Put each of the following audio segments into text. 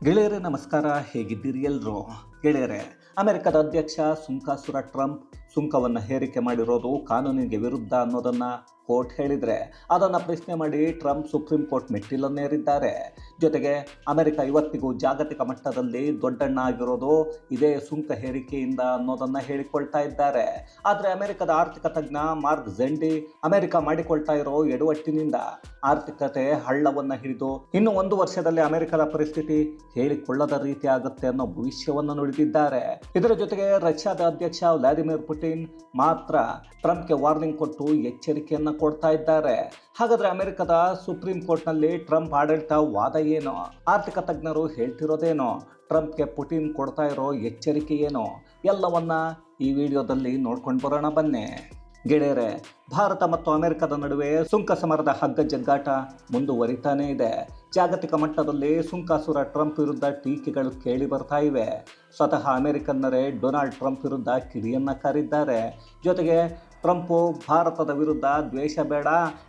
ಗೆಳೆಯರೇ ನಮಸ್ಕಾರ ಹೇಗಿದ್ದೀರಿ ಎಲ್ಲರೂ ಗೆಳೆಯರೇ ಅಮೆರಿಕದ ಅಧ್ಯಕ್ಷ ಸುಂಕಾಸುರ ಟ್ರಂಪ್ ಸುಂಕವನ್ನು ಹೇರಿಕೆ ಮಾಡಿರೋದು ಕಾನೂನಿಗೆ ವಿರುದ್ಧ ಅನ್ನೋದನ್ನು ಕೋರ್ಟ್ ಹೇಳಿದರೆ ಅದನ್ನು ಪ್ರಶ್ನೆ ಮಾಡಿ ಟ್ರಂಪ್ ಸುಪ್ರೀಂ ಕೋರ್ಟ್ ಮೆಟ್ಟಿಲನ್ನೇರಿದ್ದಾರೆ. ಜೊತೆಗೆ ಅಮೆರಿಕ ಇವತ್ತಿಗೂ ಜಾಗತಿಕ ಮಟ್ಟದಲ್ಲಿ ದೊಡ್ಡಣ್ಣ ಆಗಿರೋದು ಇದೇ ಸುಂಕ ಹೇರಿಕೆಯಿಂದ ಅನ್ನೋದನ್ನು ಹೇಳಿಕೊಳ್ತಾ ಇದ್ದಾರೆ. ಆದರೆ ಅಮೆರಿಕದ ಆರ್ಥಿಕ ತಜ್ಞ ಮಾರ್ಕ್ ಝೆಂಡಿ ಅಮೆರಿಕ ಮಾಡಿಕೊಳ್ತಾ ಇರೋ ಎಡವಟ್ಟಿನಿಂದ ಆರ್ಥಿಕತೆ ಹಳ್ಳವನ್ನು ಹಿಡಿದು ಇನ್ನು ಒಂದು ವರ್ಷದಲ್ಲಿ ಅಮೆರಿಕದ ಪರಿಸ್ಥಿತಿ ಹೇಳಿಕೊಳ್ಳದ ರೀತಿ ಆಗುತ್ತೆ ಅನ್ನೋ ಭವಿಷ್ಯವನ್ನು ನುಡಿದಿದ್ದಾರೆ. ಇದರ ಜೊತೆಗೆ ರಷ್ಯಾದ ಅಧ್ಯಕ್ಷ ವ್ಲಾದಿಮಿರ್ ಪುಟಿನ್ ಮಾತ್ರ ಟ್ರಂಪ್ಗೆ ವಾರ್ನಿಂಗ್ ಕೊಟ್ಟು ಎಚ್ಚರಿಕೆಯನ್ನು ಕೊಡ್ತಾ ಇದ್ದಾರೆ. ಹಾಗಾದ್ರೆ ಅಮೆರಿಕದ ಸುಪ್ರೀಂ ಕೋರ್ಟ್ನಲ್ಲಿ ಟ್ರಂಪ್ ಆಡಳಿತ ವಾದ ಏನು? ಆರ್ಥಿಕ ತಜ್ಞರು ಹೇಳ್ತಿರೋದೇನೋ? ಟ್ರಂಪ್ಗೆ ಪುಟಿನ್ ಕೊಡ್ತಾ ಇರೋ ಎಚ್ಚರಿಕೆ ಏನು? ಎಲ್ಲವನ್ನ ಈ ವಿಡಿಯೋದಲ್ಲಿ ನೋಡ್ಕೊಂಡು ಬರೋಣ ಬನ್ನಿ. ಗೆಳೆಯರೆ, ಭಾರತ ಮತ್ತು ಅಮೆರಿಕದ ನಡುವೆ ಸುಂಕ ಸಮರದ ಹಗ್ಗ ಜಗ್ಗಾಟ ಮುಂದುವರಿತಾನೇ ಇದೆ. ಜಾಗತಿಕ ಮಟ್ಟದಲ್ಲಿ ಸುಂಕಾಸುರ ಟ್ರಂಪ್ ವಿರುದ್ಧ ಟೀಕೆಗಳು ಕೇಳಿ ಬರ್ತಾ ಇವೆ. ಸ್ವತಃ ಅಮೆರಿಕನ್ನರೇ ಡೊನಾಲ್ಡ್ ಟ್ರಂಪ್ ವಿರುದ್ಧ ಕಿಡಿಯನ್ನ ಕಾರಿದ್ದಾರೆ. ಜೊತೆಗೆ ಟ್ರಂಪು ಭಾರತದ ವಿರುದ್ಧ ದ್ವೇಷ ಬೇಡ,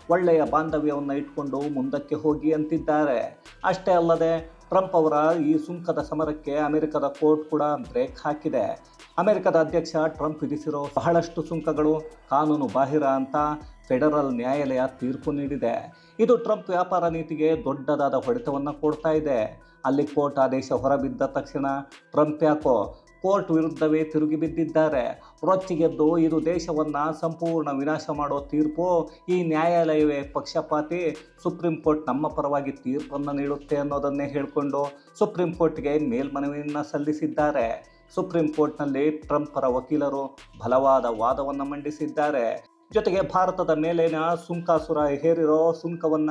ಒಳ್ಳೆಯ ಬಾಂಧವ್ಯವನ್ನು ಇಟ್ಕೊಂಡು ಮುಂದಕ್ಕೆ ಹೋಗಿ ಅಂತಿದ್ದಾರೆ. ಅಷ್ಟೇ ಅಲ್ಲದೆ ಟ್ರಂಪ್ ಅವರ ಈ ಸುಂಕದ ಸಮರಕ್ಕೆ ಅಮೆರಿಕದ ಕೋರ್ಟ್ ಕೂಡ ಬ್ರೇಕ್ ಹಾಕಿದೆ. ಅಮೆರಿಕದ ಅಧ್ಯಕ್ಷ ಟ್ರಂಪ್ ವಿಧಿಸಿರೋ ಬಹಳಷ್ಟು ಸುಂಕಗಳು ಕಾನೂನು ಬಾಹಿರ ಅಂತ ಫೆಡರಲ್ ನ್ಯಾಯಾಲಯ ತೀರ್ಪು ನೀಡಿದೆ. ಇದು ಟ್ರಂಪ್ ವ್ಯಾಪಾರ ನೀತಿಗೆ ದೊಡ್ಡದಾದ ಹೊಡೆತವನ್ನು ಕೊಡ್ತಾ ಇದೆ. ಅಲ್ಲಿ ಕೋರ್ಟ್ ಆದೇಶ ಹೊರಬಿದ್ದ ತಕ್ಷಣ ಟ್ರಂಪ್ ಯಾಕೋ ಕೋರ್ಟ್ ವಿರುದ್ಧವೇ ತಿರುಗಿ ಬಿದ್ದಿದ್ದಾರೆ. ರೊಚ್ಚಿಗೆದ್ದು ಇದು ದೇಶವನ್ನು ಸಂಪೂರ್ಣ ವಿನಾಶ ಮಾಡೋ ತೀರ್ಪು ಈ ನ್ಯಾಯಾಲಯವೇ ಪಕ್ಷಪಾತಿ, ಸುಪ್ರೀಂ ಕೋರ್ಟ್ ನಮ್ಮ ಪರವಾಗಿ ತೀರ್ಪನ್ನು ನೀಡುತ್ತೆ ಅನ್ನೋದನ್ನೇ ಹೇಳಿಕೊಂಡು ಸುಪ್ರೀಂ ಕೋರ್ಟ್ಗೆ ಮೇಲ್ಮನವಿಯನ್ನು ಸಲ್ಲಿಸಿದ್ದಾರೆ. ಸುಪ್ರೀಂ ಕೋರ್ಟ್ನಲ್ಲಿ ಟ್ರಂಪ್ ಪರ ವಕೀಲರು ಬಲವಾದ ವಾದವನ್ನು ಮಂಡಿಸಿದ್ದಾರೆ. ಜೊತೆಗೆ ಭಾರತದ ಮೇಲಿನ ಸುಂಕಾಸುರ ಹೇರಿರೋ ಸುಂಕವನ್ನ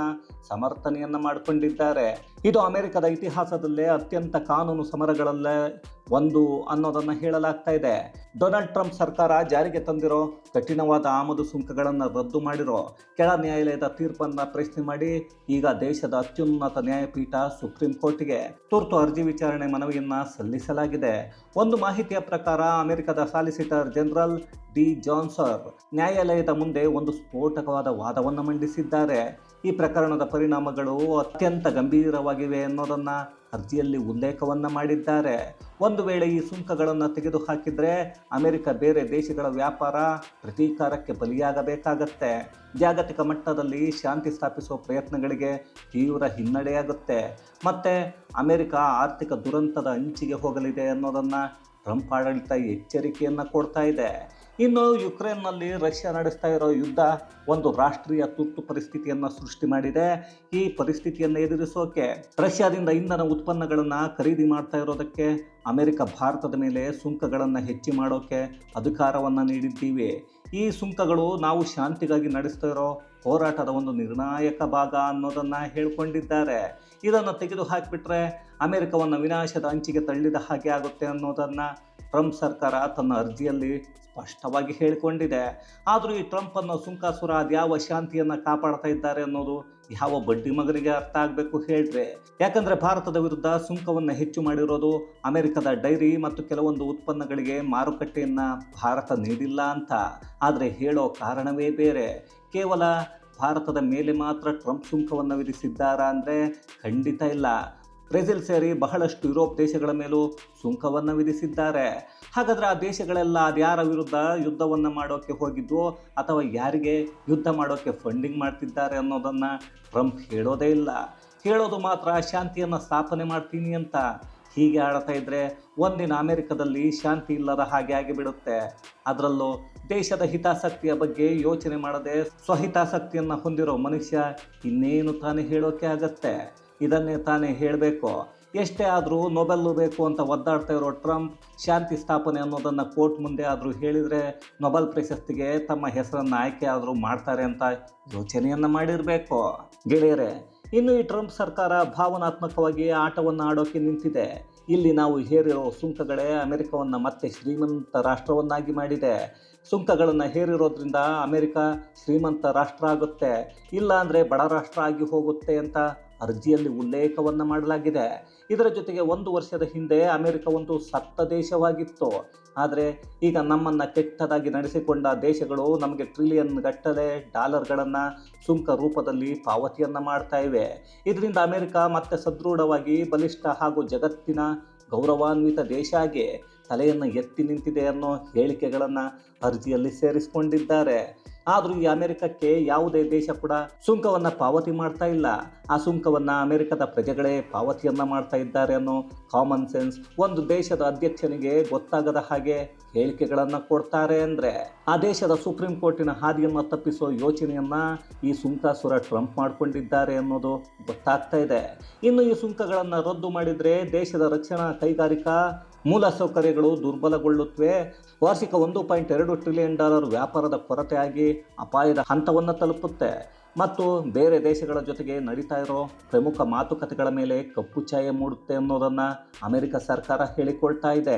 ಸಮರ್ಥನೆಯನ್ನ ಮಾಡಿಕೊಂಡಿದ್ದಾರೆ. ಇದು ಅಮೆರಿಕದ ಇತಿಹಾಸದಲ್ಲೇ ಅತ್ಯಂತ ಕಾನೂನು ಸಮರಗಳಲ್ಲೇ ಒಂದು ಅನ್ನೋದನ್ನು ಹೇಳಲಾಗ್ತಾ ಇದೆ. ಡೊನಾಲ್ಡ್ ಟ್ರಂಪ್ ಸರ್ಕಾರ ಜಾರಿಗೆ ತಂದಿರೋ ಕಠಿಣವಾದ ಆಮದು ಸುಂಕಗಳನ್ನು ರದ್ದು ಮಾಡಿರೋ ಕೆಳ ನ್ಯಾಯಾಲಯದ ತೀರ್ಪನ್ನು ಪ್ರಶ್ನೆ ಮಾಡಿ ಈಗ ದೇಶದ ಅತ್ಯುನ್ನತ ನ್ಯಾಯಪೀಠ ಸುಪ್ರೀಂ ಕೋರ್ಟ್ಗೆ ತುರ್ತು ಅರ್ಜಿ ವಿಚಾರಣೆ ಮನವಿಯನ್ನು ಸಲ್ಲಿಸಲಾಗಿದೆ. ಒಂದು ಮಾಹಿತಿಯ ಪ್ರಕಾರ ಅಮೆರಿಕದ ಸಾಲಿಸಿಟರ್ ಜನರಲ್ ಡಿ ಜಾನ್ಸರ್ ನ್ಯಾಯಾಲಯದ ಮುಂದೆ ಒಂದು ಸ್ಫೋಟಕವಾದ ವಾದವನ್ನು ಮಂಡಿಸಿದ್ದಾರೆ. ಈ ಪ್ರಕರಣದ ಪರಿಣಾಮಗಳು ಅತ್ಯಂತ ಗಂಭೀರವಾಗಿವೆ ಅನ್ನೋದನ್ನು ಅರ್ಜಿಯಲ್ಲಿ ಉಲ್ಲೇಖವನ್ನು ಮಾಡಿದ್ದಾರೆ. ಒಂದು ವೇಳೆ ಈ ಸುಂಕಗಳನ್ನು ತೆಗೆದುಹಾಕಿದ್ರೆ ಅಮೆರಿಕ ಬೇರೆ ದೇಶಗಳ ವ್ಯಾಪಾರ ಪ್ರತೀಕಾರಕ್ಕೆ ಬಲಿಯಾಗಬೇಕಾಗತ್ತೆ. ಜಾಗತಿಕ ಮಟ್ಟದಲ್ಲಿ ಶಾಂತಿ ಸ್ಥಾಪಿಸುವ ಪ್ರಯತ್ನಗಳಿಗೆ ತೀವ್ರ ಹಿನ್ನಡೆಯಾಗುತ್ತೆ. ಮತ್ತು ಅಮೆರಿಕ ಆರ್ಥಿಕ ದುರಂತದ ಅಂಚಿಗೆ ಹೋಗಲಿದೆ ಅನ್ನೋದನ್ನು ಟ್ರಂಪ್ ಆಡಳಿತ ಎಚ್ಚರಿಕೆಯನ್ನು ಕೊಡ್ತಾ ಇದೆ. ಇನ್ನು ಯುಕ್ರೇನ್ನಲ್ಲಿ ರಷ್ಯಾ ನಡೆಸ್ತಾ ಇರೋ ಯುದ್ಧ ಒಂದು ರಾಷ್ಟ್ರೀಯ ತುರ್ತು ಪರಿಸ್ಥಿತಿಯನ್ನು ಸೃಷ್ಟಿ ಮಾಡಿದೆ. ಈ ಪರಿಸ್ಥಿತಿಯನ್ನು ಎದುರಿಸೋಕೆ ರಷ್ಯಾದಿಂದ ಇಂಧನ ಉತ್ಪನ್ನಗಳನ್ನು ಖರೀದಿ ಮಾಡ್ತಾ ಇರೋದಕ್ಕೆ ಅಮೆರಿಕ, ಭಾರತದ ಮೇಲೆ ಸುಂಕಗಳನ್ನು ಹೆಚ್ಚಿ ಮಾಡೋಕೆ ಅಧಿಕಾರವನ್ನು ನೀಡಿದ್ದೀವಿ. ಈ ಸುಂಕಗಳು ನಾವು ಶಾಂತಿಗಾಗಿ ನಡೆಸ್ತಾ ಇರೋ ಹೋರಾಟದ ಒಂದು ನಿರ್ಣಾಯಕ ಭಾಗ ಅನ್ನೋದನ್ನು ಹೇಳ್ಕೊಂಡಿದ್ದಾರೆ. ಇದನ್ನು ತೆಗೆದು ಹಾಕಿಬಿಟ್ರೆ ಅಮೆರಿಕವನ್ನು ವಿನಾಶದ ಅಂಚಿಗೆ ತಳ್ಳಿದ ಹಾಗೆ ಆಗುತ್ತೆ ಅನ್ನೋದನ್ನು ಟ್ರಂಪ್ ಸರ್ಕಾರ ತನ್ನ ಅರ್ಜಿಯಲ್ಲಿ ಸ್ಪಷ್ಟವಾಗಿ ಹೇಳಿಕೊಂಡಿದೆ. ಆದರೂ ಈ ಟ್ರಂಪ್ ಅನ್ನೋ ಸುಂಕಾಸುರ ಅದ್ಯಾವ ಶಾಂತಿಯನ್ನು ಕಾಪಾಡ್ತಾ ಇದ್ದಾರೆ ಅನ್ನೋದು ಯಾವ ಬಡ್ಡಿ ಮಗನಿಗೆ ಅರ್ಥ ಆಗಬೇಕು ಹೇಳ್ರಿ. ಯಾಕಂದರೆ ಭಾರತದ ವಿರುದ್ಧ ಸುಂಕವನ್ನು ಹೆಚ್ಚು ಮಾಡಿರೋದು ಅಮೆರಿಕದ ಡೈರಿ ಮತ್ತು ಕೆಲವೊಂದು ಉತ್ಪನ್ನಗಳಿಗೆ ಮಾರುಕಟ್ಟೆಯನ್ನು ಭಾರತ ನೀಡಿಲ್ಲ ಅಂತ. ಆದರೆ ಹೇಳೋ ಕಾರಣವೇ ಬೇರೆ. ಕೇವಲ ಭಾರತದ ಮೇಲೆ ಮಾತ್ರ ಟ್ರಂಪ್ ಸುಂಕವನ್ನು ವಿಧಿಸಿದ್ದಾರಾ ಅಂದರೆ ಖಂಡಿತ ಇಲ್ಲ. ಬ್ರೆಜಿಲ್ ಸೇರಿ ಬಹಳಷ್ಟು ಯುರೋಪ್ ದೇಶಗಳ ಮೇಲೂ ಸುಂಕವನ್ನು ವಿಧಿಸಿದ್ದಾರೆ. ಹಾಗಾದರೆ ಆ ದೇಶಗಳೆಲ್ಲ ಅದ್ಯಾರ ವಿರುದ್ಧ ಯುದ್ಧವನ್ನು ಮಾಡೋಕ್ಕೆ ಹೋಗಿದ್ವೋ ಅಥವಾ ಯಾರಿಗೆ ಯುದ್ಧ ಮಾಡೋಕ್ಕೆ ಫಂಡಿಂಗ್ ಮಾಡ್ತಿದ್ದಾರೆ ಅನ್ನೋದನ್ನು ಟ್ರಂಪ್ ಹೇಳೋದೇ ಇಲ್ಲ. ಹೇಳೋದು ಮಾತ್ರ ಶಾಂತಿಯನ್ನು ಸ್ಥಾಪನೆ ಮಾಡ್ತೀನಿ ಅಂತ. ಹೀಗೆ ಆಡ್ತಾ ಇದ್ದರೆ ಒಂದಿನ ಅಮೆರಿಕದಲ್ಲಿ ಶಾಂತಿ ಇಲ್ಲದ ಹಾಗೆ ಆಗಿಬಿಡುತ್ತೆ. ಅದರಲ್ಲೂ ದೇಶದ ಹಿತಾಸಕ್ತಿಯ ಬಗ್ಗೆ ಯೋಚನೆ ಮಾಡದೆ ಸ್ವಹಿತಾಸಕ್ತಿಯನ್ನು ಹೊಂದಿರೋ ಮನುಷ್ಯ ಇನ್ನೇನು ತಾನೇ ಹೇಳೋಕೆ ಆಗತ್ತೆ? ಇದನ್ನೇ ತಾನೇ ಹೇಳಬೇಕು. ಎಷ್ಟೇ ಆದರೂ ನೊಬೆಲ್ಲು ಬೇಕು ಅಂತ ಒದ್ದಾಡ್ತಾ ಇರೋ ಟ್ರಂಪ್ ಶಾಂತಿ ಸ್ಥಾಪನೆ ಅನ್ನೋದನ್ನು ಕೋರ್ಟ್ ಮುಂದೆ ಆದರೂ ಹೇಳಿದರೆ ನೊಬೆಲ್ ಪ್ರಶಸ್ತಿಗೆ ತಮ್ಮ ಹೆಸರನ್ನು ಆಯ್ಕೆ ಆದರೂ ಮಾಡ್ತಾರೆ ಅಂತ ಯೋಚನೆಯನ್ನು ಮಾಡಿರಬೇಕು. ಗೆಳೆಯರೆ, ಇನ್ನು ಈ ಟ್ರಂಪ್ ಸರ್ಕಾರ ಭಾವನಾತ್ಮಕವಾಗಿ ಆಟವನ್ನು ಆಡೋಕೆ ನಿಂತಿದೆ. ಇಲ್ಲಿ ನಾವು ಹೇರಿರೋ ಸುಂಕಗಳೇ ಅಮೆರಿಕವನ್ನು ಮತ್ತೆ ಶ್ರೀಮಂತ ರಾಷ್ಟ್ರವನ್ನಾಗಿ ಮಾಡಿದೆ. ಸುಂಕಗಳನ್ನು ಹೇರಿರೋದ್ರಿಂದ ಅಮೆರಿಕ ಶ್ರೀಮಂತ ರಾಷ್ಟ್ರ ಆಗುತ್ತೆ. ಇಲ್ಲಾಂದರೆ ಬಡ ರಾಷ್ಟ್ರ ಆಗಿ ಹೋಗುತ್ತೆ ಅಂತ ಅರ್ಜಿಯಲ್ಲಿ ಉಲ್ಲೇಖವನ್ನು ಮಾಡಲಾಗಿದೆ. ಇದರ ಜೊತೆಗೆ ಒಂದು ವರ್ಷದ ಹಿಂದೆ ಅಮೆರಿಕ ಒಂದು ಸತ್ತ ದೇಶವಾಗಿತ್ತು. ಆದರೆ ಈಗ ನಮ್ಮನ್ನು ಕೆಟ್ಟದಾಗಿ ನಡೆಸಿಕೊಂಡ ದೇಶಗಳು ನಮಗೆ ಟ್ರಿಲಿಯನ್ ಗಟ್ಟಲೆ ಡಾಲರ್ಗಳನ್ನು ಸುಂಕ ರೂಪದಲ್ಲಿ ಪಾವತಿಯನ್ನು ಮಾಡ್ತಾ ಇವೆ. ಇದರಿಂದ ಅಮೆರಿಕ ಮತ್ತೆ ಸದೃಢವಾಗಿ ಬಲಿಷ್ಠ ಹಾಗೂ ಜಗತ್ತಿನ ಗೌರವಾನ್ವಿತ ದೇಶ ಆಗಿ ತಲೆಯನ್ನು ಎತ್ತಿ ನಿಂತಿದೆ ಅನ್ನೋ ಹೇಳಿಕೆಗಳನ್ನು ಅರ್ಜಿಯಲ್ಲಿ ಸೇರಿಸಿಕೊಂಡಿದ್ದಾರೆ. ಆದರೂ ಈ ಅಮೆರಿಕಕ್ಕೆ ಯಾವುದೇ ದೇಶ ಕೂಡ ಸುಂಕವನ್ನು ಪಾವತಿ ಮಾಡ್ತಾ ಇಲ್ಲ. ಆ ಸುಂಕವನ್ನು ಅಮೆರಿಕದ ಪ್ರಜೆಗಳೇ ಪಾವತಿಯನ್ನು ಮಾಡ್ತಾ ಇದ್ದಾರೆ ಅನ್ನೋ ಕಾಮನ್ ಸೆನ್ಸ್ ಒಂದು ದೇಶದ ಅಧ್ಯಕ್ಷನಿಗೆ ಗೊತ್ತಾಗದ ಹಾಗೆ ಹೇಳಿಕೆಗಳನ್ನು ಕೊಡ್ತಾರೆ ಅಂದರೆ, ಆ ದೇಶದ ಸುಪ್ರೀಂ ಕೋರ್ಟಿನ ಹಾದಿಯನ್ನು ತಪ್ಪಿಸೋ ಯೋಚನೆಯನ್ನು ಈ ಸುಂಕಾಸುರ ಟ್ರಂಪ್ ಮಾಡಿಕೊಂಡಿದ್ದಾರೆ ಅನ್ನೋದು ಗೊತ್ತಾಗ್ತಾ ಇದೆ. ಇನ್ನು ಈ ಸುಂಕಗಳನ್ನು ರದ್ದು ಮಾಡಿದರೆ ದೇಶದ ರಕ್ಷಣಾ ಕೈಗಾರಿಕಾ ಮೂಲಸೌಕರ್ಯಗಳು ದುರ್ಬಲಗೊಳ್ಳುತ್ತವೆ. ವಾರ್ಷಿಕ ಒಂದು ಪಾಯಿಂಟ್ ಎರಡು ಟ್ರಿಲಿಯನ್ ಡಾಲರ್ ವ್ಯಾಪಾರದ ಕೊರತೆಯಾಗಿ ಅಪಾಯದ ಹಂತವನ್ನು ತಲುಪುತ್ತೆ. ಮತ್ತು ಬೇರೆ ದೇಶಗಳ ಜೊತೆಗೆ ನಡೀತಾ ಇರೋ ಪ್ರಮುಖ ಮಾತುಕತೆಗಳ ಮೇಲೆ ಕಪ್ಪು ಛಾಯೆ ಮೂಡುತ್ತೆ ಅನ್ನೋದನ್ನು ಅಮೆರಿಕ ಸರ್ಕಾರ ಹೇಳಿಕೊಳ್ತಾ ಇದೆ.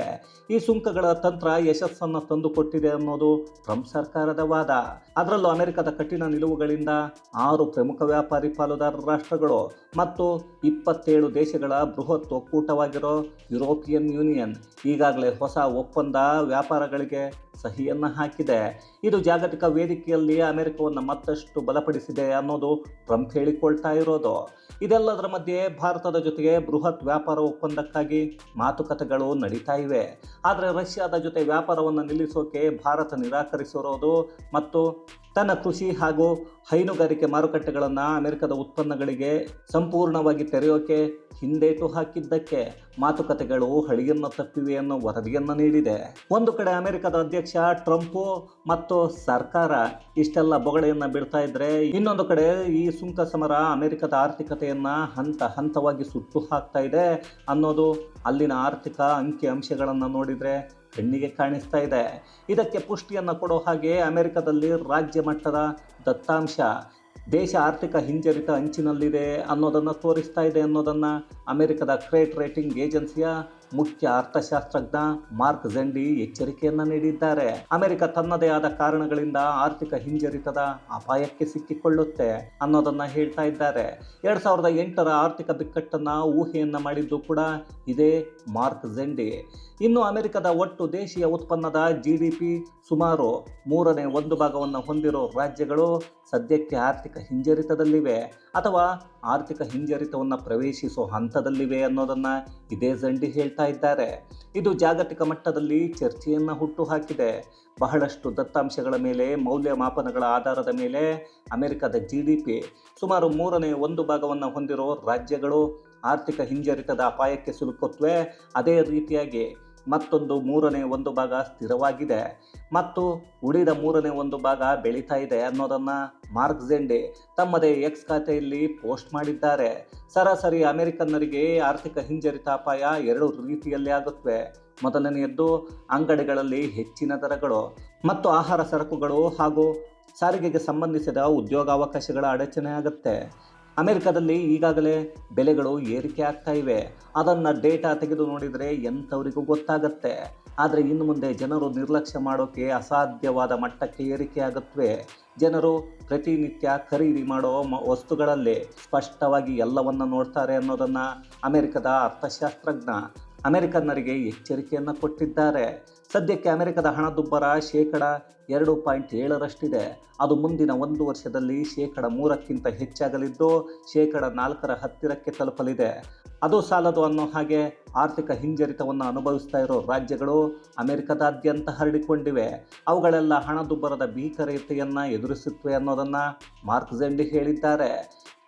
ಈ ಸುಂಕಗಳ ತಂತ್ರ ಯಶಸ್ಸನ್ನು ತಂದುಕೊಟ್ಟಿದೆ ಅನ್ನೋದು ಟ್ರಂಪ್ ಸರ್ಕಾರದ ವಾದ. ಅದರಲ್ಲೂ ಅಮೆರಿಕದ ಕಠಿಣ ನಿಲುವುಗಳಿಂದ ಆರು ಪ್ರಮುಖ ವ್ಯಾಪಾರಿ ಪಾಲುದಾರ ರಾಷ್ಟ್ರಗಳು ಮತ್ತು ಇಪ್ಪತ್ತೇಳು ದೇಶಗಳ ಬೃಹತ್ ಒಕ್ಕೂಟವಾಗಿರೋ ಯುರೋಪಿಯನ್ ಯೂನಿಯನ್ ಈಗಾಗಲೇ ಹೊಸ ಒಪ್ಪಂದ ವ್ಯಾಪಾರಗಳಿಗೆ ಸಹಿಯನ್ನು ಹಾಕಿದೆ. ಇದು ಜಾಗತಿಕ ವೇದಿಕೆಯಲ್ಲಿ ಅಮೆರಿಕವನ್ನು ಮತ್ತಷ್ಟು ಬಲಪಡಿಸಿದೆ ಅನ್ನೋದು ಟ್ರಂಪ್ ಹೇಳಿಕೊಳ್ತಾ ಇರೋದು. ಇದೆಲ್ಲದರ ಮಧ್ಯೆ ಭಾರತದ ಜೊತೆಗೆ ಬೃಹತ್ ವ್ಯಾಪಾರ ಒಪ್ಪಂದಕ್ಕಾಗಿ ಮಾತುಕತೆಗಳು ನಡೀತಾ ಇವೆ. ಆದರೆ ರಷ್ಯಾದ ಜೊತೆ ವ್ಯಾಪಾರವನ್ನು ನಿಲ್ಲಿಸೋಕೆ ಭಾರತ ನಿರಾಕರಿಸಿರೋದು ಮತ್ತು ತನ್ನ ಕೃಷಿ ಹಾಗೂ ಹೈನುಗಾರಿಕೆ ಮಾರುಕಟ್ಟೆಗಳನ್ನು ಅಮೆರಿಕದ ಉತ್ಪನ್ನಗಳಿಗೆ ಸಂಪೂರ್ಣವಾಗಿ ತೆರೆಯೋಕೆ ಹಿಂದೇಟು ಹಾಕಿದ್ದಕ್ಕೆ ಮಾತುಕತೆಗಳು ಹಳಿಯನ್ನು ತಪ್ಪಿವೆ ಅನ್ನೋ ವರದಿಯನ್ನು ನೀಡಿದೆ. ಒಂದು ಕಡೆ ಅಮೆರಿಕದ ಅಧ್ಯಕ್ಷ ಟ್ರಂಪ್ ಮತ್ತು ಸರ್ಕಾರ ಇಷ್ಟೆಲ್ಲ ಬೊಗಳೆಯನ್ನು ಬಿಡ್ತಾ ಇದ್ರೆ, ಇನ್ನೊಂದು ಕಡೆ ಈ ಸುಂಕ ಸಮರ ಅಮೆರಿಕದ ಆರ್ಥಿಕತೆಯನ್ನು ಹಂತ ಹಂತವಾಗಿ ಸುಟ್ಟು ಹಾಕ್ತಾ ಇದೆ ಅನ್ನೋದು ಅಲ್ಲಿನ ಆರ್ಥಿಕ ಅಂಕಿ ಅಂಶಗಳನ್ನು ನೋಡಿದರೆ ಕಣ್ಣಿಗೆ ಕಾಣಿಸ್ತಾ ಇದೆ. ಇದಕ್ಕೆ ಪುಷ್ಟಿಯನ್ನು ಕೊಡೋ ಹಾಗೆ ಅಮೆರಿಕದಲ್ಲಿ ರಾಜ್ಯ ಮಟ್ಟದ ದತ್ತಾಂಶ ದೇಶ ಆರ್ಥಿಕ ಹಿಂಜರಿತ ಅಂಚಿನಲ್ಲಿದೆ ಅನ್ನೋದನ್ನು ತೋರಿಸ್ತಾ ಇದೆ ಅನ್ನೋದನ್ನು ಅಮೆರಿಕದ ಕ್ರೆಡಿಟ್ ರೇಟಿಂಗ್ ಏಜೆನ್ಸಿಯ ಮುಖ್ಯ ಅರ್ಥಶಾಸ್ತ್ರಜ್ಞ ಮಾರ್ಕ್ ಝೆಂಡಿ ಎಚ್ಚರಿಕೆಯನ್ನು ನೀಡಿದ್ದಾರೆ. ಅಮೆರಿಕ ತನ್ನದೇ ಆದ ಕಾರಣಗಳಿಂದ ಆರ್ಥಿಕ ಹಿಂಜರಿತದ ಅಪಾಯಕ್ಕೆ ಸಿಕ್ಕಿಕೊಳ್ಳುತ್ತೆ ಅನ್ನೋದನ್ನ ಹೇಳ್ತಾ ಇದ್ದಾರೆ. ಎರಡ್ ಸಾವಿರದ ಎಂಟರ ಆರ್ಥಿಕ ಬಿಕ್ಕಟ್ಟನ್ನ ಊಹೆಯನ್ನ ಮಾಡಿದ್ದು ಕೂಡ ಇದೇ ಮಾರ್ಕ್ ಝೆಂಡಿ ಇನ್ನು ಅಮೆರಿಕದ ಒಟ್ಟು ದೇಶೀಯ ಉತ್ಪನ್ನದ ಜಿ ಡಿ ಪಿ ಸುಮಾರು ಮೂರನೇ ಒಂದು ಭಾಗವನ್ನು ಹೊಂದಿರೋ ರಾಜ್ಯಗಳು ಸದ್ಯಕ್ಕೆ ಆರ್ಥಿಕ ಹಿಂಜರಿತದಲ್ಲಿವೆ. ಅಥವಾ ಆರ್ಥಿಕ ಹಿಂಜರಿತವನ್ನು ಪ್ರವೇಶಿಸೋ ಹಂತದಲ್ಲಿವೆ ಅನ್ನೋದನ್ನು ಇದೇ ಜಂಡಿ ಹೇಳ್ತಾ ಇದ್ದಾರೆ. ಇದು ಜಾಗತಿಕ ಮಟ್ಟದಲ್ಲಿ ಚರ್ಚೆಯನ್ನು ಹುಟ್ಟುಹಾಕಿದೆ. ಬಹಳಷ್ಟು ದತ್ತಾಂಶಗಳ ಮೇಲೆ, ಮೌಲ್ಯಮಾಪನಗಳ ಆಧಾರದ ಮೇಲೆ ಅಮೆರಿಕದ ಜಿ ಡಿ ಪಿ ಸುಮಾರು ಮೂರನೇ ಒಂದು ಭಾಗವನ್ನು ಹೊಂದಿರೋ ರಾಜ್ಯಗಳು ಆರ್ಥಿಕ ಹಿಂಜರಿತದ ಅಪಾಯಕ್ಕೆ ಸಿಲುಕುತ್ತವೆ ಅದೇ ರೀತಿಯಾಗಿ ಮತ್ತೊಂದು ಮೂರನೇ ಒಂದು ಭಾಗ ಸ್ಥಿರವಾಗಿದೆ. ಮತ್ತು ಉಳಿದ ಮೂರನೇ ಒಂದು ಭಾಗ ಬೆಳೀತಾ ಇದೆ ಅನ್ನೋದನ್ನು ಮಾರ್ಕ್ ತಮ್ಮದೇ ಎಕ್ಸ್ ಖಾತೆಯಲ್ಲಿ ಪೋಸ್ಟ್ ಮಾಡಿದ್ದಾರೆ. ಸರಾಸರಿ ಅಮೆರಿಕನ್ನರಿಗೆ ಆರ್ಥಿಕ ಹಿಂಜರಿತ ಅಪಾಯ ಎರಡು ರೀತಿಯಲ್ಲಿ ಆಗುತ್ತವೆ. ಮೊದಲನೆಯದ್ದು, ಅಂಗಡಿಗಳಲ್ಲಿ ಹೆಚ್ಚಿನ ದರಗಳು ಮತ್ತು ಆಹಾರ ಸರಕುಗಳು ಹಾಗೂ ಸಾರಿಗೆಗೆ ಸಂಬಂಧಿಸಿದ ಉದ್ಯೋಗಾವಕಾಶಗಳ ಅಡಚಣೆ ಆಗುತ್ತೆ. ಅಮೆರಿಕದಲ್ಲಿ ಈಗಾಗಲೇ ಬೆಲೆಗಳು ಏರಿಕೆ ಆಗ್ತಾ ಇವೆ. ಅದನ್ನು ಡೇಟಾ ತೆಗೆದು ನೋಡಿದರೆ ಎಂಥವರಿಗೂ ಗೊತ್ತಾಗತ್ತೆ. ಆದರೆ ಇನ್ನು ಮುಂದೆ ಜನರು ನಿರ್ಲಕ್ಷ್ಯ ಮಾಡೋಕ್ಕೆ ಅಸಾಧ್ಯವಾದ ಮಟ್ಟಕ್ಕೆ ಏರಿಕೆ ಆಗುತ್ತವೆ ಜನರು ಪ್ರತಿನಿತ್ಯ ಖರೀದಿ ಮಾಡೋ ವಸ್ತುಗಳಲ್ಲಿ ಸ್ಪಷ್ಟವಾಗಿ ಎಲ್ಲವನ್ನು ನೋಡ್ತಾರೆ ಅನ್ನೋದನ್ನು ಅಮೆರಿಕದ ಅರ್ಥಶಾಸ್ತ್ರಜ್ಞ ಅಮೆರಿಕನ್ನರಿಗೆ ಎಚ್ಚರಿಕೆಯನ್ನು ಕೊಟ್ಟಿದ್ದಾರೆ. ಸದ್ಯಕ್ಕೆ ಅಮೆರಿಕದ ಹಣದುಬ್ಬರ ಶೇಕಡ ಎರಡು ಪಾಯಿಂಟ್ ಏಳರಷ್ಟಿದೆ. ಅದು ಮುಂದಿನ ಒಂದು ವರ್ಷದಲ್ಲಿ ಶೇಕಡ ಮೂರಕ್ಕಿಂತ ಹೆಚ್ಚಾಗಲಿದ್ದು, ಶೇಕಡ ನಾಲ್ಕರ ಹತ್ತಿರಕ್ಕೆ ತಲುಪಲಿದೆ. ಅದು ಸಾಲದು ಅನ್ನೋ ಹಾಗೆ ಆರ್ಥಿಕ ಹಿಂಜರಿತವನ್ನು ಅನುಭವಿಸ್ತಾ ಇರೋ ರಾಜ್ಯಗಳು ಅಮೆರಿಕದಾದ್ಯಂತ ಹರಡಿಕೊಂಡಿವೆ. ಅವುಗಳೆಲ್ಲ ಹಣದುಬ್ಬರದ ಭೀಕರತೆಯನ್ನು ಎದುರಿಸುತ್ತವೆ ಅನ್ನೋದನ್ನು ಮಾರ್ಕ್ ಝೆಂಡಿ ಹೇಳಿದ್ದಾರೆ.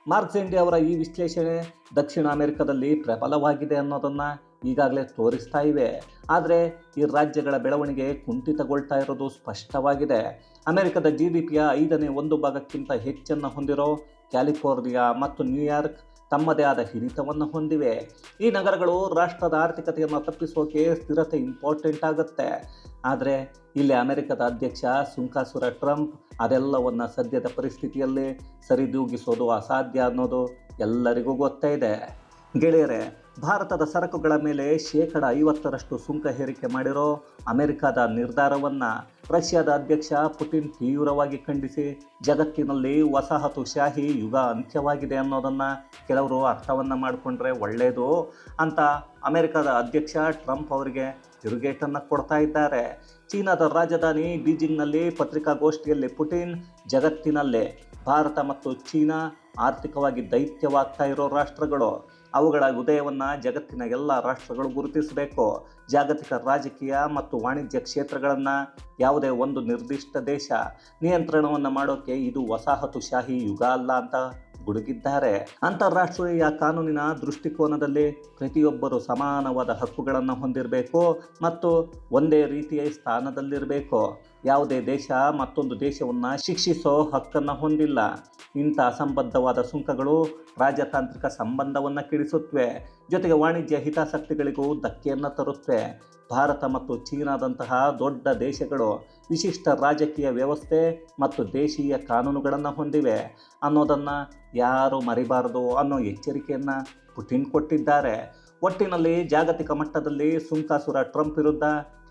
ಮಾರ್ಕ್ ಝೆಂಡಿ ಅವರ ಈ ವಿಶ್ಲೇಷಣೆ ದಕ್ಷಿಣ ಅಮೆರಿಕದಲ್ಲಿ ಪ್ರಬಲವಾಗಿದೆ ಅನ್ನೋದನ್ನು ಈಗಾಗಲೇ ತೋರಿಸ್ತಾ ಇವೆ. ಆದರೆ ಈ ರಾಜ್ಯಗಳ ಬೆಳವಣಿಗೆ ಕುಂಠಿತಗೊಳ್ತಾ ಇರೋದು ಸ್ಪಷ್ಟವಾಗಿದೆ. ಅಮೆರಿಕದ ಜಿ ಡಿ ಪಿಯ ಐದನೇ ಒಂದು ಭಾಗಕ್ಕಿಂತ ಹೆಚ್ಚನ್ನು ಹೊಂದಿರೋ ಕ್ಯಾಲಿಫೋರ್ನಿಯಾ ಮತ್ತು ನ್ಯೂಯಾರ್ಕ್ ತಮ್ಮದೇ ಆದ ಹಿಡಿತವನ್ನು ಹೊಂದಿವೆ. ಈ ನಗರಗಳು ರಾಷ್ಟ್ರದ ಆರ್ಥಿಕತೆಯನ್ನು ತಪ್ಪಿಸೋಕೆ ಸ್ಥಿರತೆ ಇಂಪಾರ್ಟೆಂಟ್ ಆಗುತ್ತೆ. ಆದರೆ ಇಲ್ಲಿ ಅಮೆರಿಕದ ಅಧ್ಯಕ್ಷ ಸುಂಕಾಸುರ ಟ್ರಂಪ್ ಅದೆಲ್ಲವನ್ನು ಸದ್ಯದ ಪರಿಸ್ಥಿತಿಯಲ್ಲಿ ಸರಿದೂಗಿಸೋದು ಅಸಾಧ್ಯ ಅನ್ನೋದು ಎಲ್ಲರಿಗೂ ಗೊತ್ತೇ ಇದೆ. ಗೆಳೆಯರೆ ಭಾರತದ ಸರಕುಗಳ ಮೇಲೆ ಶೇಕಡ ಐವತ್ತರಷ್ಟು ಸುಂಕ ಹೇರಿಕೆ ಮಾಡಿರೋ ಅಮೆರಿಕದ ನಿರ್ಧಾರವನ್ನು ರಷ್ಯಾದ ಅಧ್ಯಕ್ಷ ಪುಟಿನ್ ತೀವ್ರವಾಗಿ ಖಂಡಿಸಿ, ಜಗತ್ತಿನಲ್ಲಿ ವಸಾಹತುಶಾಹಿ ಯುಗ ಅಂತ್ಯವಾಗಿದೆ ಅನ್ನೋದನ್ನು ಕೆಲವರು ಅರ್ಥವನ್ನು ಮಾಡಿಕೊಂಡ್ರೆ ಒಳ್ಳೆಯದು ಅಂತ ಅಮೆರಿಕದ ಅಧ್ಯಕ್ಷ ಟ್ರಂಪ್ ಅವರಿಗೆ ತಿರುಗೇಟನ್ನು ಕೊಡ್ತಾ ಇದ್ದಾರೆ. ಚೀನಾದ ರಾಜಧಾನಿ ಬೀಜಿಂಗ್ನಲ್ಲಿ ಪತ್ರಿಕಾಗೋಷ್ಠಿಯಲ್ಲಿ ಪುಟಿನ್ ಜಗತ್ತಿನಲ್ಲೇ ಭಾರತ ಮತ್ತು ಚೀನಾ ಆರ್ಥಿಕವಾಗಿ ದೈತ್ಯವಾಗ್ತಾ ಇರೋ ರಾಷ್ಟ್ರಗಳು. ಅವುಗಳ ಉದಯವನ್ನು ಜಗತ್ತಿನ ಎಲ್ಲ ರಾಷ್ಟ್ರಗಳು ಗುರುತಿಸಬೇಕು. ಜಾಗತಿಕ ರಾಜಕೀಯ ಮತ್ತು ವಾಣಿಜ್ಯ ಕ್ಷೇತ್ರಗಳನ್ನು ಯಾವುದೇ ಒಂದು ನಿರ್ದಿಷ್ಟ ದೇಶ ನಿಯಂತ್ರಣವನ್ನು ಮಾಡೋಕ್ಕೆ ಇದು ವಸಾಹತುಶಾಹಿ ಯುಗ ಅಲ್ಲ ಅಂತ ಗುಡುಗಿದ್ದಾರೆ. ಅಂತಾರಾಷ್ಟ್ರೀಯ ಕಾನೂನಿನ ದೃಷ್ಟಿಕೋನದಲ್ಲಿ ಪ್ರತಿಯೊಬ್ಬರು ಸಮಾನವಾದ ಹಕ್ಕುಗಳನ್ನು ಹೊಂದಿರಬೇಕು ಮತ್ತು ಒಂದೇ ರೀತಿಯ ಸ್ಥಾನದಲ್ಲಿರಬೇಕು. ಯಾವುದೇ ದೇಶ ಮತ್ತೊಂದು ದೇಶವನ್ನು ಶಿಕ್ಷಿಸೋ ಹಕ್ಕನ್ನು ಹೊಂದಿಲ್ಲ. ಇಂಥ ಅಸಂಬದ್ಧವಾದ ಸುಂಕಗಳು ರಾಜತಾಂತ್ರಿಕ ಸಂಬಂಧವನ್ನು ಕೆಡಿಸುತ್ತವೆ ಜೊತೆಗೆ ವಾಣಿಜ್ಯ ಹಿತಾಸಕ್ತಿಗಳಿಗೂ ಧಕ್ಕೆಯನ್ನು ತರುತ್ತವೆ ಭಾರತ ಮತ್ತು ಚೀನಾದಂತಹ ದೊಡ್ಡ ದೇಶಗಳು ವಿಶಿಷ್ಟ ರಾಜಕೀಯ ವ್ಯವಸ್ಥೆ ಮತ್ತು ದೇಶೀಯ ಕಾನೂನುಗಳನ್ನು ಹೊಂದಿವೆ. ಅನ್ನೋದನ್ನು ಯಾರು ಮರಿಬಾರದು ಅನ್ನೋ ಎಚ್ಚರಿಕೆಯನ್ನು ಪುಟಿನ್ ಕೊಟ್ಟಿದ್ದಾರೆ. ಒಟ್ಟಿನಲ್ಲಿ ಜಾಗತಿಕ ಮಟ್ಟದಲ್ಲಿ ಸುಂಕಾಸುರ ಟ್ರಂಪ್ ವಿರುದ್ಧ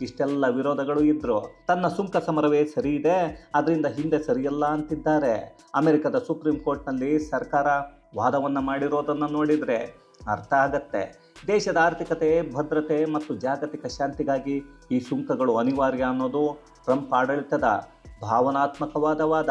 ಇಷ್ಟೆಲ್ಲ ವಿರೋಧಗಳು ಇದ್ದರು ತನ್ನ ಸುಂಕ ಸಮರವೇ ಸರಿ ಇದೆ ಅದರಿಂದ ಹಿಂದೆ ಸರಿಯಲ್ಲ ಅಂತಿದ್ದಾರೆ. ಅಮೆರಿಕದ ಸುಪ್ರೀಂ ಕೋರ್ಟ್ನಲ್ಲಿ ಸರ್ಕಾರ ವಾದವನ್ನು ಮಾಡಿರೋದನ್ನು ನೋಡಿದರೆ ಅರ್ಥ ಆಗತ್ತೆ. ದೇಶದ ಆರ್ಥಿಕತೆ, ಭದ್ರತೆ ಮತ್ತು ಜಾಗತಿಕ ಶಾಂತಿಗಾಗಿ ಈ ಸುಂಕಗಳು ಅನಿವಾರ್ಯ ಅನ್ನೋದು ಟ್ರಂಪ್ ಆಡಳಿತದ ಭಾವನಾತ್ಮಕವಾದ ವಾದ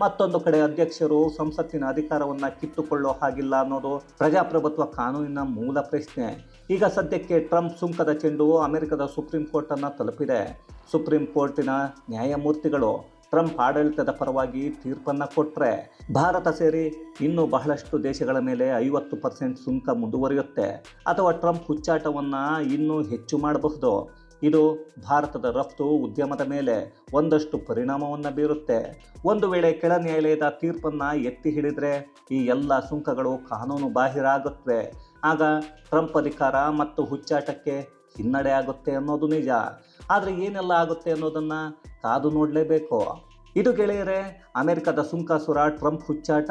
ಮತ್ತೊಂದು ಕಡೆ ಅಧ್ಯಕ್ಷರು ಸಂಸತ್ತಿನ ಅಧಿಕಾರವನ್ನು ಕಿತ್ತುಕೊಳ್ಳೋ ಹಾಗಿಲ್ಲ ಅನ್ನೋದು ಪ್ರಜಾಪ್ರಭುತ್ವ ಕಾನೂನಿನ ಮೂಲ ಪ್ರಶ್ನೆ. ಈಗ ಸದ್ಯಕ್ಕೆ ಟ್ರಂಪ್ ಸುಂಕದ ಚೆಂಡು ಅಮೆರಿಕದ ಸುಪ್ರೀಂ ಕೋರ್ಟನ್ನು ತಲುಪಿದೆ. ಸುಪ್ರೀಂ ಕೋರ್ಟಿನ ನ್ಯಾಯಮೂರ್ತಿಗಳು ಟ್ರಂಪ್ ಆಡಳಿತದ ಪರವಾಗಿ ತೀರ್ಪನ್ನು ಕೊಟ್ಟರೆ ಭಾರತ ಸೇರಿ ಇನ್ನೂ ಬಹಳಷ್ಟು ದೇಶಗಳ ಮೇಲೆ ಐವತ್ತು ಪರ್ಸೆಂಟ್ ಸುಂಕ ಮುಂದುವರಿಯುತ್ತೆ. ಅಥವಾ ಟ್ರಂಪ್ ಹುಚ್ಚಾಟವನ್ನು ಇನ್ನೂ ಹೆಚ್ಚು ಮಾಡಬಹುದು. ಇದು ಭಾರತದ ರಫ್ತು ಉದ್ಯಮದ ಮೇಲೆ ಒಂದಷ್ಟು ಪರಿಣಾಮವನ್ನು ಬೀರುತ್ತೆ. ಒಂದು ವೇಳೆ ಕೆಳ ನ್ಯಾಯಾಲಯದ ತೀರ್ಪನ್ನು ಎತ್ತಿ ಹಿಡಿದರೆ ಈ ಎಲ್ಲ ಸುಂಕಗಳು ಕಾನೂನು ಬಾಹಿರ ಆಗುತ್ತವೆ ಆಗ ಟ್ರಂಪ್ ಅಧಿಕಾರ ಮತ್ತು ಹುಚ್ಚಾಟಕ್ಕೆ ಹಿನ್ನಡೆ ಆಗುತ್ತೆ ಅನ್ನೋದು ನಿಜ. ಆದರೆ ಏನೆಲ್ಲ ಆಗುತ್ತೆ ಅನ್ನೋದನ್ನು ಕಾದು ನೋಡಲೇಬೇಕು. ಇದು ಗೆಳೆಯರೆ, ಅಮೆರಿಕದ ಸುಂಕಾಸುರ ಟ್ರಂಪ್ ಹುಚ್ಚಾಟ,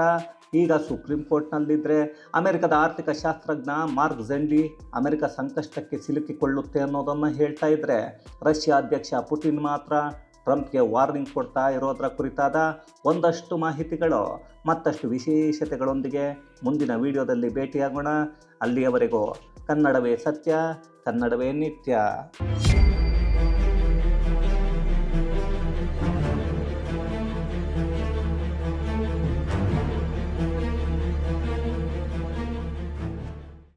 ಈಗ ಸುಪ್ರೀಂ ಕೋರ್ಟ್ನಲ್ಲಿದ್ದರೆ ಅಮೆರಿಕದ ಆರ್ಥಿಕ ಶಾಸ್ತ್ರಜ್ಞ ಮಾರ್ಕ್ ಝೆಂಡಿ ಅಮೆರಿಕ ಸಂಕಷ್ಟಕ್ಕೆ ಸಿಲುಕಿಕೊಳ್ಳುತ್ತೆ ಅನ್ನೋದನ್ನು ಹೇಳ್ತಾ ಇದ್ದರೆ ರಷ್ಯಾ ಅಧ್ಯಕ್ಷ ಪುಟಿನ್ ಮಾತ್ರ ಟ್ರಂಪ್ಗೆ ವಾರ್ನಿಂಗ್ ಕೊಡ್ತಾ ಇರೋದರ ಕುರಿತಾದ ಒಂದಷ್ಟು ಮಾಹಿತಿಗಳು, ಮತ್ತಷ್ಟು ವಿಶೇಷತೆಗಳೊಂದಿಗೆ ಮುಂದಿನ ವಿಡಿಯೋದಲ್ಲಿ ಭೇಟಿಯಾಗೋಣ. ಅಲ್ಲಿಯವರೆಗೂ ಕನ್ನಡವೇ ಸತ್ಯ, ಕನ್ನಡವೇ ನಿತ್ಯ.